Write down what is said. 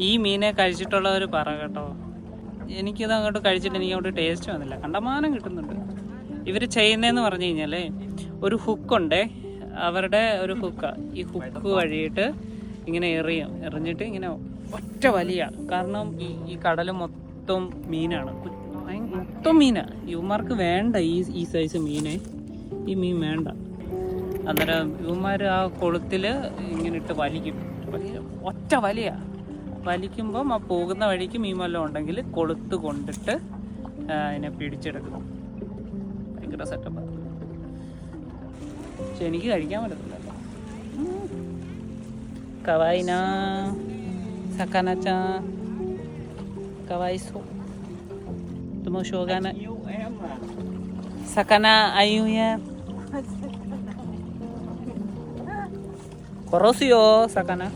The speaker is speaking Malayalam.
ഈ മീനെ കഴിച്ചിട്ടുള്ളവർ പറ കേട്ടോ. എനിക്കിത് അങ്ങോട്ട് കഴിച്ചിട്ട് എനിക്ക് അങ്ങോട്ട് ടേസ്റ്റ് വന്നില്ല. കണ്ടമാനം കിട്ടുന്നുണ്ട്. ഇവർ ചെയ്യുന്നതെന്ന് പറഞ്ഞു കഴിഞ്ഞാൽ ഒരു ഹുക്കുണ്ടേ അവരുടെ ഒരു ഹുക്കാണ് ഈ ഹുക്ക് വഴിയിട്ട് ഇങ്ങനെ എറിയും എറിഞ്ഞിട്ട് ഇങ്ങനെ ഒറ്റ വലിയ കാരണം ഈ ഈ കടൽ മൊത്തം മീനാണ്. മൊത്തം മീനാണ് ഇവന്മാർക്ക് വേണ്ട ഈ ഈ സൈസ് മീനെ. ഈ മീൻ വേണ്ട. അന്നേരം ഇവന്മാർ ആ കൊളുത്തിൽ ഇങ്ങനെ ഇട്ട് വലിക്കും. ഒറ്റ വലിയ. വലിക്കുമ്പം ആ പോകുന്ന വഴിക്ക് മീൻ വല്ലതും ഉണ്ടെങ്കിൽ കൊളുത്ത് കൊണ്ടിട്ട് അതിനെ പിടിച്ചെടുക്കും ഭയങ്കര സെറ്റപ്പ് പക്ഷെ എനിക്ക് കഴിക്കാൻ പറ്റത്തില്ലല്ലോ. കവായിന സക്കാനച്ച കവായിസോ തുമോ ഷോഗാന sakana അയ്യൂയ കൊറോസിയോ sakana